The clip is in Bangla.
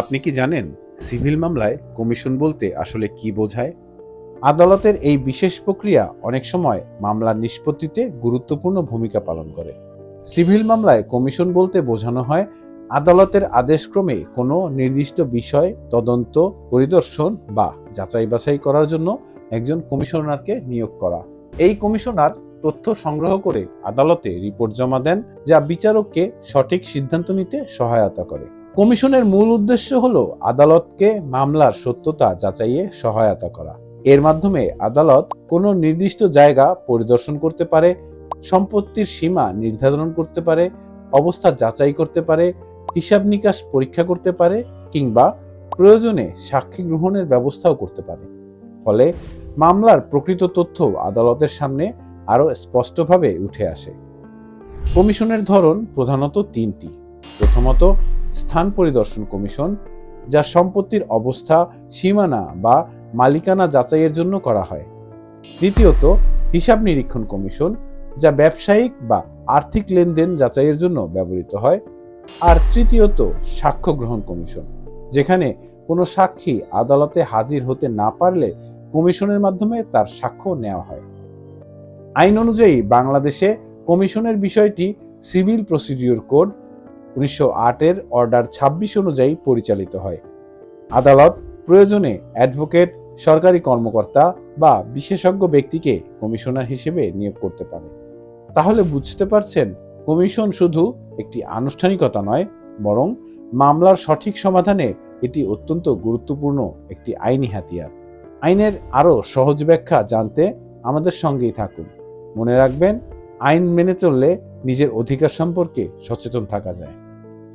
আপনি কি জানেন সিভিল মামলায় কমিশন বলতে আসলে কি বোঝায়? আদালতের এই বিশেষ প্রক্রিয়া অনেক সময় মামলার নিষ্পত্তিতে গুরুত্বপূর্ণ ভূমিকা পালন করে। সিভিল মামলায় কমিশন বলতে বোঝানো হয়, আদালতের আদেশক্রমে কোনো নির্দিষ্ট বিষয়, তদন্ত, পরিদর্শন বা যাচাই বাছাই করার জন্য একজন কমিশনারকে নিয়োগ করা। এই কমিশনার তথ্য সংগ্রহ করে আদালতে রিপোর্ট জমা দেন, যা বিচারককে সঠিক সিদ্ধান্ত নিতে সহায়তা করে। কমিশনের মূল উদ্দেশ্য হল আদালতকে মামলার সত্যতা যাচাইয়ে সহায়তা করা। এর মাধ্যমে আদালত কোনো নির্দিষ্ট জায়গা পরিদর্শন করতে পারে, সম্পত্তির সীমা নির্ধারণ করতে পারে, অবস্থা যাচাই করতে পারে, হিসাব নিকাশ পরীক্ষা করতে পারে কিংবা প্রয়োজনে সাক্ষী গ্রহণের ব্যবস্থাও করতে পারে। ফলে মামলার প্রকৃত তথ্য আদালতের সামনে আরও স্পষ্টভাবে উঠে আসে। কমিশনের ধরন প্রধানত তিনটি। প্রথমত স্থান পরিদর্শন কমিশন, যা সম্পত্তির অবস্থা, সীমানা বা মালিকানা যাচাইয়ের জন্য করা হয়। দ্বিতীয়ত, হিসাব নিরীক্ষণ কমিশন, যা ব্যবসায়িক বা আর্থিক লেনদেন যাচাইয়ের জন্য ব্যবহৃত হয়। আর তৃতীয়ত, সাক্ষ্য গ্রহণ কমিশন, যেখানে কোনো সাক্ষী আদালতে হাজির হতে না পারলে কমিশনের মাধ্যমে তার সাক্ষ্য নেওয়া হয়। আইন অনুযায়ী বাংলাদেশে কমিশনের বিষয়টি সিভিল প্রসিডিওর কোড উনিশশো আটের অর্ডার ছাব্বিশ অনুযায়ী পরিচালিত হয়। আদালত প্রয়োজনে অ্যাডভোকেট, সরকারি কর্মকর্তা বা বিশেষজ্ঞ ব্যক্তিকে কমিশনার হিসেবে নিয়োগ করতে পারে। তাহলে বুঝতে পারছেন, কমিশন শুধু একটি আনুষ্ঠানিকতা নয়, বরং মামলার সঠিক সমাধানে এটি অত্যন্ত গুরুত্বপূর্ণ একটি আইনি হাতিয়ার। আইনের আরও সহজ ব্যাখ্যা জানতে আমাদের সঙ্গেই থাকুন। মনে রাখবেন, আইন মেনে চললে নিজের অধিকার সম্পর্কে সচেতন থাকা যায়।